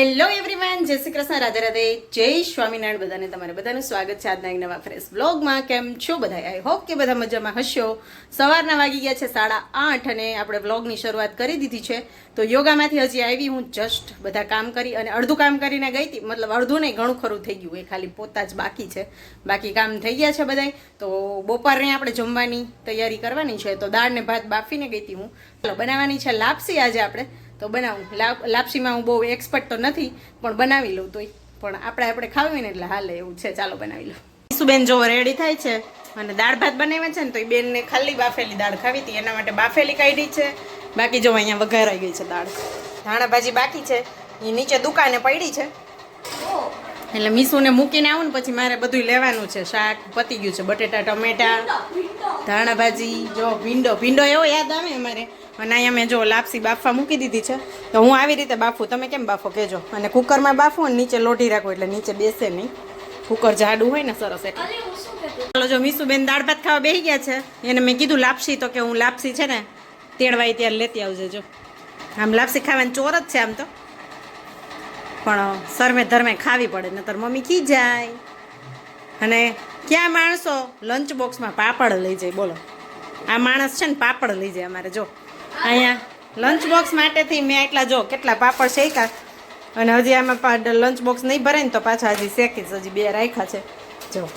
Hello everyone જય શ્રી કૃષ્ણ, રાધે રાધે. જય સ્વામિનારાયણ, બધાને તમારે બધાનું સ્વાગત છે આજના એક નવા ફ્રેશ બ્લોગમાં કેમ છો બધા? આઈ હોપ કે બધા મજામાં હશો. સવારના વાગી ગયા છે સાડા આઠ અને આપણે બ્લોગની શરૂઆત કરી દીધી છે. તો યોગામાંથી હજી આવી, હું જસ્ટ બધા કામ કરી અને અડધું કામ કરીને ગઈ હતી. મતલબ અડધું નહીં, ઘણું ખરું થઈ ગયું. એ ખાલી પોતા જ બાકી છે. બાકી કામ થઈ ગયા છે બધાય. તો બપોરે આપણે જમવાની તૈયારી કરવાની છે. તો દાળ ને ભાત બાફીને ગઈ હતી હું. બનાવવાની છે લાપસી આજે આપણે. તો બનાવું. લાપ લાપસીમાં હું બહુ એક્સપર્ટ તો નથી, પણ બનાવી લઉં તોય. પણ આપણે આપણે ખાવી ને એટલે હાલે એવું છે. ચાલો બનાવી લઉં. ઈસુબેન જો રેડી થાય છે અને દાળ ભાત બનાવ્યા છે ને તો એ બેનને ખાલી બાફેલી દાળ ખાવી હતી. એના માટે બાફેલી કાઢી છે. બાકી જો અહીંયા વઘારાઈ ગઈ છે દાળ. ધાણા ભાજી બાકી છે. એ નીચે દુકાને પડી છે. એટલે મીસુને મૂકીને આવું ને પછી મારે બધું લેવાનું છે. શાક પતી ગયું છે, બટેટા, ટમેટા, ધાણા ભાજી, જો ભીંડો. ભીંડો એવો યાદ આવે અમારે. અને અહીંયા મેં જો લાપસી બાફવા મૂકી દીધી છે. તો હું આવી રીતે બાફું. તમે કેમ બાફો? કહેજો. અને કુકરમાં બાફો અને નીચે લોઢી રાખો એટલે નીચે બેસે નહીં. કુકર જાડું હોય ને સરસ એટલે. ચાલો જો મીસુબેન દાળ ભાત ખાવા બેસી ગયા છે એને મેં કીધું લાપસી તો કે હું લાપસી છે ને તેડવાય ત્યારે લેતી આવજે જો. આમ લાપસી ખાવાની ચોર જ છે આમ તો. પણ સરમે ધર્મે ખાવી પડે નતર મમ્મી કી જાય? અને ક્યાં માણસો લંચ બોક્સમાં પાપડ લઈ જાય બોલો. આ માણસ છે ને પાપડ લઈ જાય અમારે જો. અહીંયા લંચ બોક્સ માટેથી મેં એટલા જો કેટલા પાપડ શેક્યા અને હજી આમાં લંચ બોક્સ નહીં ભરે ને તો પાછા હજી શેકીશ, હજી બે રાખ્યા છે. જો.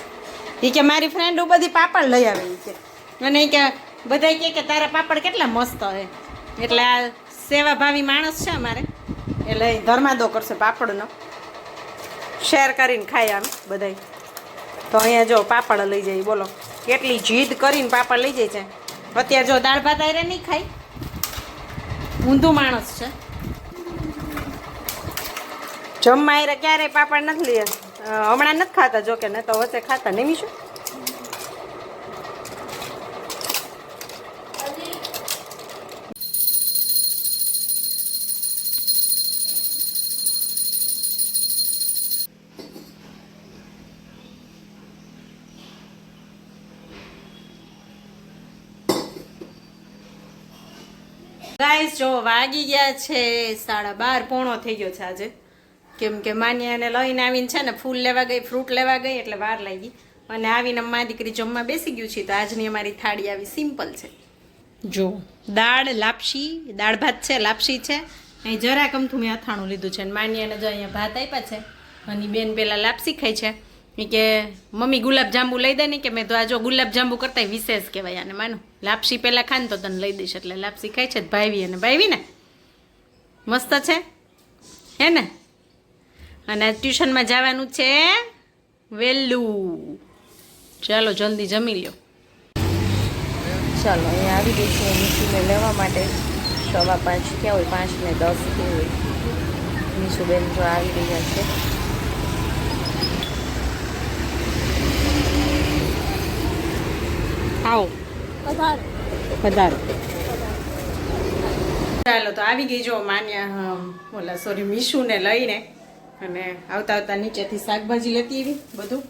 એ કે મારી ફ્રેન્ડ બધી પાપડ લઈ આવે છે અને એ કે બધા કહે કે તારા પાપડ કેટલા મસ્ત હોય એટલે આ સેવાભાવી માણસ છે અમારે. એટલે ધર્માદો કરશે પાપડનો. શેર કરીને ખાય આમ બધાય. તો અહીંયા જો પાપડ લઈ જાય બોલો. કેટલી જીદ કરીને પાપડ લઈ જાય છે. અત્યારે જો દાળ ભાત આરે નહીં ખાય. ઊંધું માણસ છે. જમવા ક્યારેય પાપડ નથી લે. હમણાં નથી ખાતા જોકે ને તો વચ્ચે ખાતા નહીં શું ગાઈસ જો વાગી ગયા છે સાડા બાર, પોણો થઈ ગયો છે આજે. કેમ કે માન્યાને લઈને આવીને છે ને ફૂલ લેવા ગઈ, ફ્રૂટ લેવા ગઈ, એટલે વાર લાગી. અને આવીને મારી દીકરી જમવા બેસી ગયું છે, તો આજની અમારી થાળી આવી સિમ્પલ છે. જો, દાળ, લાપસી, દાળ ભાત છે, લાપસી છે. અહીં જરાક અમથું મેં અથાણું લીધું છે અને માન્યાને જો અહીંયા ભાત આપ્યા છે. અને બેન પહેલાં લાપસી ખાઈ છે. કે, મમ્મી ગુલાબજાંબુ લઈ દે ને કે મેં તો આ જો ગુલાબ જાંબુ કરતા વિશેષ કહેવાય આને માનું. લાપસી પહેલાં ખાને તો તને લઈ દઈશ એટલે લાપસી ખાય છે ભાઈવી અને ભાઈવી ને. મસ્ત છે? હે ને? અને ટ્યુશનમાં જવાનું છે વહેલું ચાલો, જલ્દી જમી લ્યો. ચાલો, અહીંયા આવી ગઈ છે. મીશુને લેવા માટે. સવા પાંચ ક્યાં હોય, પાંચ ને દસ કે હોય. મીશુબેન જો આવી રહ્યા છે. આવો વધારે ચાલો તો આવી ગઈ જો માન્યા ઓલા સોરી મીશુને લઈને અને આવતા આવતા નીચેથી શાકભાજી લેતી એવી બધું.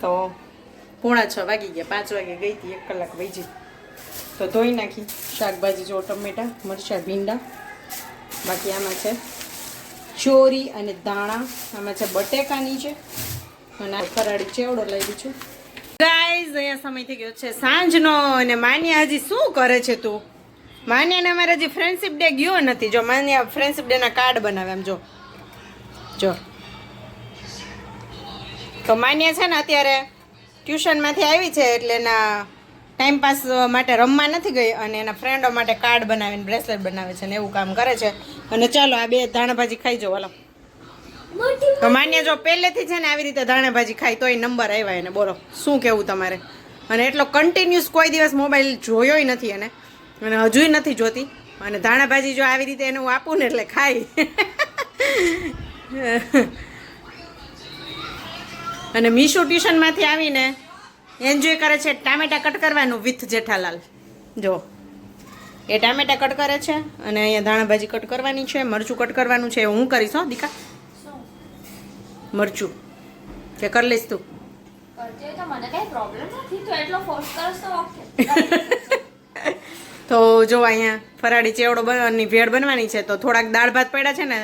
તો પોણા છ વાગી ગયા પાંચ વાગે ગઈ હતી એક કલાક વહી તો ધોઈ નાખી શાકભાજી જો ટમેટા મરચાં ભીંડા. બાકી આમાં છે ચોરી અને દાણા આમાં છે બટેકાની છે. અને આ ફરાળી ચેવડો લઈ છું ગાઈઝ અહીંયા સમય થઈ ગયો છે સાંજનો અને માન્યા હજી શું કરે છે તું? માન્યાને અમારે હજી ફ્રેન્ડશિપ ડે ગયો નથી. જો માન્યા ફ્રેન્ડશિપ ડેના કાર્ડ બનાવે એમ જો. જો. તો માન્યા છે ને અત્યારે ટ્યુશનમાંથી આવી છે એટલે એના ટાઈમ પાસ માટે રમવા નથી ગઈ અને એના ફ્રેન્ડો માટે કાર્ડ બનાવીને બ્રેસલેટ બનાવે છે ને એવું કામ કરે છે. અને ચાલો આ બે ધાણાભાજી ખાઈ જાઓ, હાલો. તો માન્ય જો પહેલેથી છે ને આવી રીતે ધાણાભાજી ખાય તોય નંબર આવ્યા એને. બોલો, શું કેવું તમારે? અને એટલો કન્ટિન્યુઅસ કોઈ દિવસ મોબાઈલ જોયોય નથી એને. અને હજુય નથી જોતી. અને ધાણાભાજી જો આવી રીતે એને હું આપું ને એટલે ખાય. અને મીશુ ટ્યુશનમાંથી આવીને એન્જોય કરે છે ટામેટા કટ કરવાનું વિથ જેઠાલાલ. જો, એ ટામેટા કટ કરે છે અને અહીંયા ધાણાભાજી કટ કરવાની છે, મરચું કટ કરવાનું છે એ હું કરીશ હો, દીકા. મરચું. કે કરી લઈશ તું. તો તો તો તો જો અહીંયા ફરાળી ચેવડો બનવાની ભેળ બનવાની છે તો થોડાક દાળ ભાત પડ્યા છે ને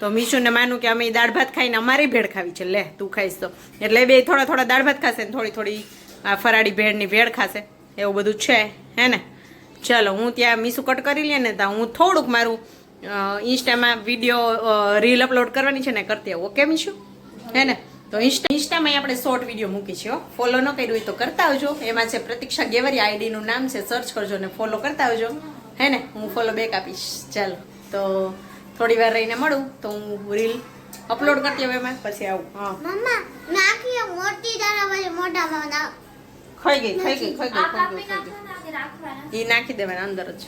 તો મીશુને માનું કે અમે દાળ ભાત ખાઈને અમારી ભેળ ખાવી છે. લે તું ખાઈશ તો. એટલે બે થોડા થોડા દાળ ભાત ખાશે ને થોડી થોડી આ ફરાળી ભેળની ભેળ ખાશે. એવું બધું છે હે ને? ચાલો હું ત્યાં મીસુ કટ કરી લે ને ત્યાં હું થોડુંક મારું ઇન્સ્ટામાં વીડિયો રીલ અપલોડ કરવાની છે ને કરતી ઓકે મીશુ? હે ને? તો ઇન્સ્ટા ઇન્સ્ટામાં આપણે શોર્ટ વીડિયો મૂકી છે ફોલો ન કર્યું હોય તો કરતા આવજો. એમાં છે પ્રતીક્ષા ગેવરી આઈડીનું નામ છે સર્ચ કરજો ને ફોલો કરતા આવજો. હે ને? હું ફોલો બેક આપીશ. ચાલો. તો થોડી વાર રહીને મળું. તો હું રીલ અપલોડ કરતી હવે એમાં. પછી આવું. હા. મમ્મા નાખી મોટી તારા વાળી મોઢામાં ખાઈ ગઈ ખાઈ ગઈ ખાઈ ગઈ ખાઈ ગઈ એ નાખી દેવાના અંદર જ.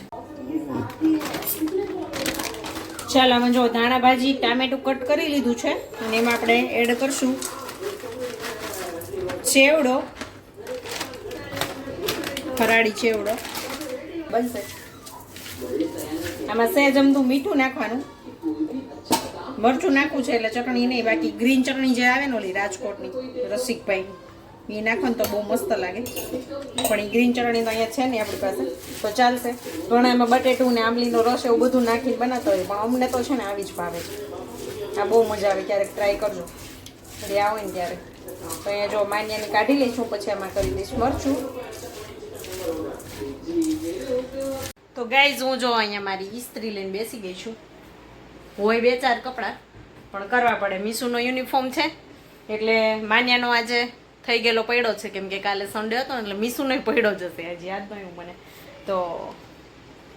ચાલ, આમાં જો ધાણા ભાજી, ટામેટું કટ કરી લીધું છે, અને એમાં આપણે એડ કરશું ચેવડો. ફરાળી ચેવડો. બનશે આમાં સહેજ અમથું મીઠું નાખવાનું. મરચું નાખવું છે એટલે ચટણી નહીં, બાકી ગ્રીન ચટણી જે આવે ને ઓલી રાજકોટની રસિકભાઈ એ નાખો ને તો બહુ મસ્ત લાગે. પણ એ ગ્રીન ચટણી તો અહીંયા છે ને આપણી પાસે. તો ચાલશે. ઘણા એમાં બટેટું ને આંબલીનો રસ એવું બધું નાખીને બનાવતો હોય. પણ અમને તો છે ને આવી જ ભાવે. આ બહુ મજા આવે. ક્યારેક ટ્રાય કરજો. એટલે આવે ને ત્યારે. તો અહીંયા જો માન્યાની કાઢી લઈશું પછી એમાં કરી દઈશ મરચું. તો ગાઈઝ, હું જો અહીંયા મારી ઇસ્ત્રી લઈને બેસી ગઈ છું. હોય બે ચાર કપડાં. પણ કરવા પડે. મીસુનો યુનિફોર્મ છે. એટલે માન્યાનો આજે થઈ ગયેલો પડ્યો છે, કેમ કે કાલે સન્ડે હતો એટલે મીસુનો પડ્યો જ હશે હજી યાદ નહીં મને. તો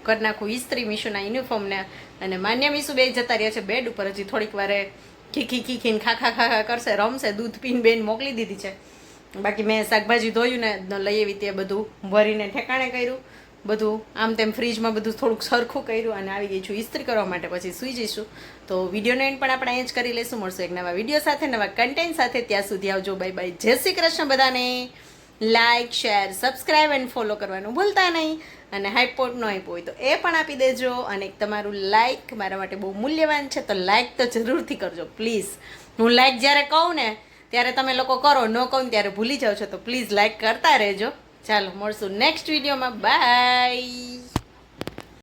કરી નાખું ઇસ્ત્રી મીશુના યુનિફોર્મને અને માન્ય મીસુ બે જતા રહ્યા છે બેડ ઉપર, હજી થોડીક વારે ખીખી ખીખીને ખાખા ખાખા કરશે, રમશે, દૂધ પીને બેન મોકલી દીધી છે. બાકી મેં શાકભાજી ધોયું ને લઈ આવી તે બધું ભરીને ઠેકાણે કર્યું. બધું, આમ તેમ ફ્રીજમાં બધું થોડુંક સરખું કર્યું અને આવી ગઈ છું ઇસ્ત્રી કરવા માટે પછી સૂઈ જઈશું. તો વિડીયોનો એન્ડ પણ આપણે અહીંયા જ કરી લઈશું, મળશું એક નવા વીડિયો સાથે, નવા કન્ટેન્ટ સાથે. ત્યાં સુધી આવજો બાય બાય જય શ્રી કૃષ્ણ બધાને. Like share subscribe and follow કરવાનું ભૂલતા નહીં. અને હાઈપોટ ન આપ્યો હોય તો એ પણ આપી દેજો. અને તમારું લાઇક મારા માટે બહુ મૂલ્યવાન છે, તો લાઇક તો જરૂરથી કરજો પ્લીઝ હું લાઇક જ્યારે કહું ને, ત્યારે તમે લોકો કરો, ન કહું ત્યારે ભૂલી જાઓ છો, તો પ્લીઝ લાઇક કરતા રહેજો. ચાલો મળશું નેક્સ્ટ વિડીયોમાં બાય